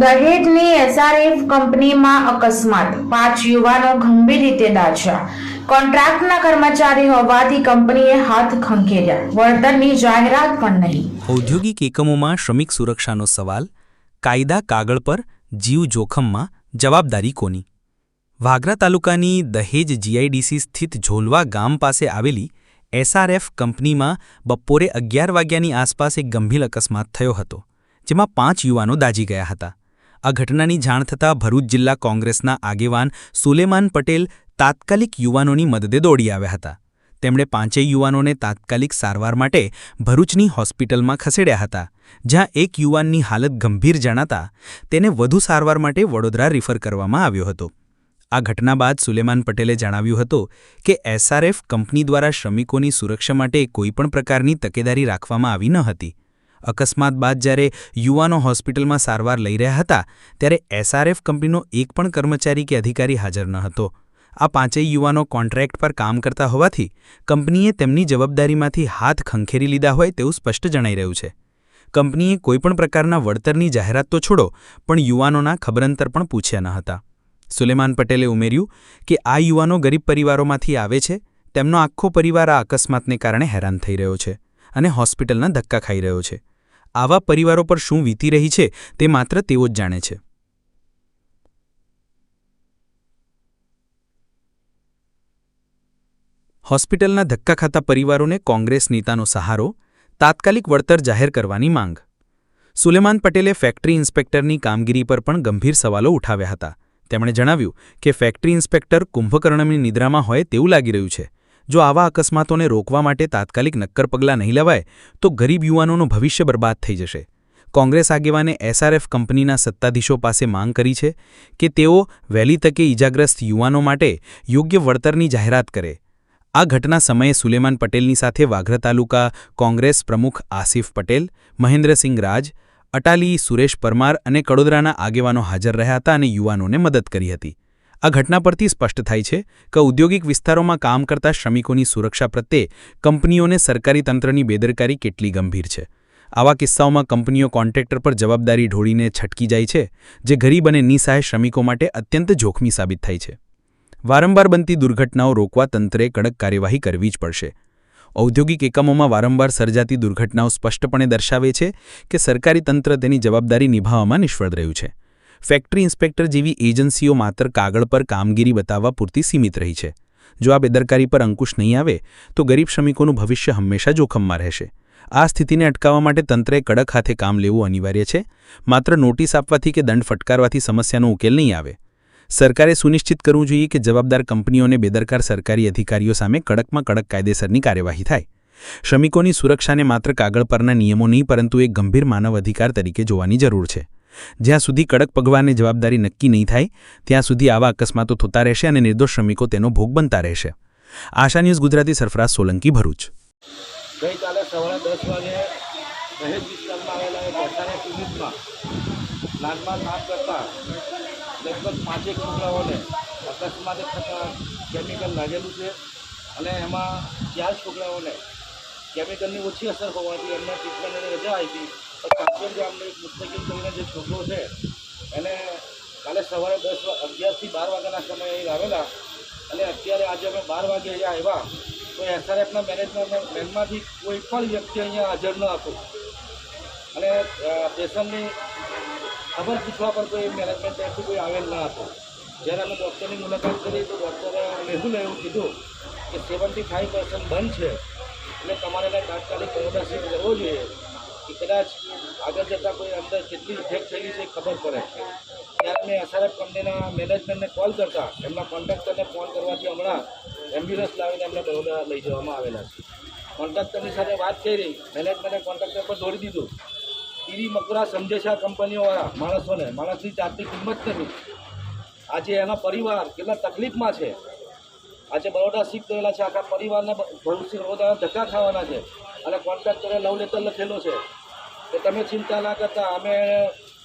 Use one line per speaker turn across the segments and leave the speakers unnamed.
દહેજની SRF કંપનીમાં અકસ્માત. પાંચ યુવાનો ગંભીર રીતે દાઝ્યા. કોન્ટ્રાક્ટના કર્મચારી હોવાથી કંપનીએ હાથ ખંખેર્યા. વળતરની જાહેરાત પણ નહીં.
ઔદ્યોગિક એકમોમાં શ્રમિક સુરક્ષાનો સવાલ, કાયદા કાગળ પર જીવ જોખમમાં જવાબદારી કોની? વાગરા તાલુકાની દહેજ જીઆઈડીસી સ્થિત ઝોલવા ગામ પાસે આવેલી એસઆરએફ કંપનીમાં બપોરે અગિયાર વાગ્યાની આસપાસ એક ગંભીર અકસ્માત થયો હતો, જેમાં પાંચ યુવાનો દાઝી ગયા હતા. આ ઘટનાની જાણ થતાં ભરૂચ જિલ્લા કોંગ્રેસના આગેવાન સુલેમાન પટેલ તાત્કાલિક યુવાનોની મદદે દોડી આવ્યા હતા. તેમણે પાંચેય યુવાનોને તાત્કાલિક સારવાર માટે ભરૂચની હોસ્પિટલમાં ખસેડ્યા હતા, જ્યાં એક યુવાનની હાલત ગંભીર જણાતા તેને વધુ સારવાર માટે વડોદરા રિફર કરવામાં આવ્યો હતો. આ ઘટના બાદ સુલેમાન પટેલે જણાવ્યું હતું કે એસઆરએફ કંપની દ્વારા શ્રમિકોની સુરક્ષા માટે કોઈપણ પ્રકારની તકેદારી રાખવામાં આવી ન હતી. અકસ્માત બાદ જ્યારે યુવાનો હોસ્પિટલમાં સારવાર લઈ રહ્યા હતા, ત્યારે એસઆરએફ કંપનીનો એક પણ કર્મચારી કે અધિકારી હાજર ન હતો. આ પાંચેય યુવાનો કોન્ટ્રાક્ટ પર કામ કરતા હોવાથી કંપનીએ તેમની જવાબદારીમાંથી હાથ ખંખેરી લીધા હોય તેવું સ્પષ્ટ જણાઈ રહ્યું છે. કંપનીએ કોઈપણ પ્રકારના વળતરની જાહેરાત તો છોડો, પણ યુવાનોના ખબરંતર પણ પૂછ્યા ન હતા. સુલેમાન પટેલે ઉમેર્યું કે આ યુવાનો ગરીબ પરિવારોમાંથી આવે છે, તેમનો આખો પરિવાર આ અકસ્માતને કારણે હેરાન થઈ રહ્યો છે. અને હોસ્પિટલના ધક્કા ખાઈ રહ્યો છે. આવા પરિવારો પર શું વીતી રહી છે તે માત્ર તેઓ જ જાણે છે. હોસ્પિટલના ધક્કા ખાતા પરિવારોને કોંગ્રેસ નેતાનો સહારો, તાત્કાલિક વળતર જાહેર કરવાની માંગ. સુલેમાન પટેલે ફેક્ટરી ઇન્સ્પેક્ટરની કામગીરી પર પણ ગંભીર સવાલો ઉઠાવ્યા હતા. તેમણે જણાવ્યું કે ફેક્ટરી ઇન્સ્પેક્ટર કુંભકર્ણની નિદ્રામાં હોય તેવું લાગી રહ્યું છે. જો આવા અકસ્માતોને રોકવા માટે તાત્કાલિક નક્કર પગલાં નહીં લેવાય, તો ગરીબ યુવાનોનું ભવિષ્ય બરબાદ થઈ જશે. કોંગ્રેસ આગેવાને એસઆરએફ કંપનીના સત્તાધીશો પાસે માંગ કરી છે કે તેઓ વહેલી તકે ઇજાગ્રસ્ત યુવાનો માટે યોગ્ય વળતરની જાહેરાત કરે. આ ઘટના સમયે સુલેમાન પટેલની સાથે વાઘરા તાલુકા કોંગ્રેસ પ્રમુખ આસિફ પટેલ, મહેન્દ્રસિંહ રાજ, અટાલી સુરેશ પરમાર અને કડોદરાના આગેવાનો હાજર રહ્યા હતા અને યુવાનોને મદદ કરી હતી. આ ઘટના પરથી સ્પષ્ટ થાય છે કે ઔદ્યોગિક વિસ્તારોમાં કામ કરતા શ્રમિકોની સુરક્ષા પ્રત્યે કંપનીઓને સરકારી તંત્રની બેદરકારી કેટલી ગંભીર છે. આવા કિસ્સાઓમાં કંપનીઓ કોન્ટ્રાક્ટર પર જવાબદારી ઢોળીને છટકી જાય છે, જે ગરીબ અને નિસહાય શ્રમિકો માટે અત્યંત જોખમી સાબિત થાય છે. વારંવાર બનતી દુર્ઘટનાઓ રોકવા તંત્રે કડક કાર્યવાહી કરવી જ પડશે. ઔદ્યોગિક એકમોમાં વારંવાર સર્જાતી દુર્ઘટનાઓ સ્પષ્ટપણે દર્શાવે છે કે સરકારી તંત્ર તેની જવાબદારી નિભાવવામાં નિષ્ફળ રહ્યું છે. ફેક્ટરી ઇન્સ્પેક્ટર જેવી એજન્સીઓ માત્ર કાગળ પર કામગીરી બતાવવા પૂરતી સીમિત રહી છે. જો આ બેદરકારી પર અંકુશ નહીં આવે, તો ગરીબ શ્રમિકોનું ભવિષ્ય હંમેશા જોખમમાં રહેશે. આ સ્થિતિને અટકાવવા માટે તંત્રે કડક હાથે કામ લેવું અનિવાર્ય છે. માત્ર નોટિસ આપવાથી કે દંડ ફટકારવાથી સમસ્યાનો ઉકેલ નહીં આવે. સરકારે સુનિશ્ચિત કરવું જોઈએ કે જવાબદાર કંપનીઓને બેદરકાર સરકારી અધિકારીઓ સામે કડકમાં કડક કાયદેસરની કાર્યવાહી થાય. શ્રમિકોની સુરક્ષાને માત્ર કાગળ પરના નિયમો નહીં, પરંતુ એક ગંભીર માનવ અધિકાર તરીકે જોવાની જરૂર છે. જ્યાં સુધી કડક પગવાની જવાબદારી નક્કી નહીં થાય, ત્યાં સુધી આવા અકસ્માતો થતા રહેશે અને નિર્દોષ શ્રમિકો તેનો ભોગ બનતા રહેશે. આશા ન્યૂઝ, ગુજરાતી સરફરાઝ, સોલંકી, ભરૂચ.
ગઈકાલે સવારે દસ વાગે દહેજ વિસ્તારમાં આવેલા એક એસઆરએફ યુનિટમાં પ્લાન્ટમાં કામ કરતા લગભગ પાંચેક છોકરાઓને અકસ્માતે કેમિકલ લાગેલું છે અને એમાં ચાર છોકરાઓને કેમિકલની ઓછી અસર હોવાથી એમને ટ્રીટમેન્ટની રજા આવી તો કાંચન ગામનો એક મુસ્તકીમ કરીને જે છોકરો છે, એને કાલે સવારે દસ અગિયારથી બાર વાગ્યાના સમયે અહીં આવેલા. અને અત્યારે આજે અમે બાર વાગે અહીંયા આવ્યા. તો એસઆરએફના મેનેજમેન્ટ બેન્કમાંથી કોઈ પણ વ્યક્તિ અહીંયા હાજર ન હતો. અને પેશન્ટની ખબર પૂછવા પર કોઈ મેનેજમેન્ટ તરફથી કોઈ આવેલ ન હતો. જ્યારે અમે ડૉક્ટરની મુલાકાત કરી, તો ડૉક્ટરે મેહુલ એવું કીધું કે સેવન્ટી ફાઇવ પર્સન્ટ બંધ છે. એટલે તમારે એને તાત્કાલિક બરોડા શિફ્ટ કરવો જોઈએ. કે કદાચ આગળ જતાં કોઈ અંદર કેટલી ઇફેક્ટ થયેલી છે ખબર પડે ત્યારે મેં એસઆરએફ કંપનીના મેનેજમેન્ટને કોલ કરતા, એમના કોન્ટ્રાક્ટરને ફોન કરવાથી હમણાં એમ્બ્યુલન્સ લાવીને એમને બરોડા લઈ જવામાં આવેલા છે. કોન્ટ્રાક્ટરની સાથે વાત કરી, મેનેજમેન્ટે કોન્ટ્રાક્ટર પર દોડી દીધું. ઈરી મકુરા સમજે છે આ કંપનીઓવાળા માણસોને, માણસની જાતની કિંમત નથી આજે એનો પરિવાર કેટલા તકલીફમાં છે. આજે બરોડા શિફ્ટ થયેલા છે, આખા પરિવારને ભવિષ્ય બરોડા ધક્કા ખાવાના છે. અને કોન્ટ્રાક્ટરે લવ લેટર લખેલો છે. કે તમે ચિંતા ના કરતા, અમે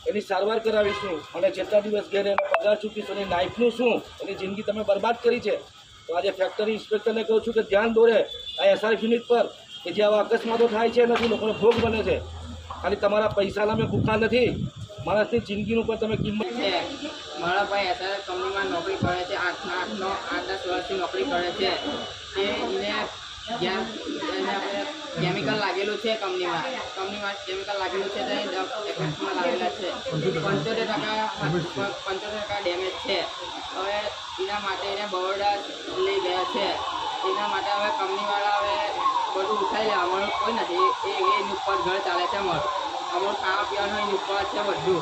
એની સારવાર કરાવીશું. અને જેટલા દિવસ ઘેર એનો પગાર ચૂકીશું એની નાઇફનું શું? એની જિંદગી તમે બરબાદ કરી છે. તો આજે ફેક્ટરી ઇન્સ્પેક્ટરને કહું છું કે ધ્યાન દોરે આ એસઆરએફ યુનિટ પર, કે જે આવા અકસ્માતો થાય છે નથી લોકોનો ભોગ બને છે. ખાલી તમારા પૈસાના મેં ભૂખા નથી. માણસની જિંદગીનું પણ તમે કિંમત
છે. મારા ભાઈ એસઆર કંપનીમાં નોકરી કરે છે. આઠ આઠનો આઠ દસ વર્ષથી નોકરી કરે છે. એને જ્યાં આપણે કેમિકલ લાગેલું છે કંપનીમાં. કંપનીમાં કેમિકલ લાગેલું છે તો એ એફએક્સમાં લાગેલા છે. પંચોતેર ટકા પંચોતેર ટકા ડેમેજ છે. હવે એના માટે એને બરોડા લઈ ગયા છે. એના માટે હવે કંપનીવાળા હવે બધું ઉઠાઈ લે અમારું કોઈ નથી. એ એની ઉપર ઘર ચાલે છે અમારું. અમારું ખાવા પીવાનું એની ઉપર છે બધું.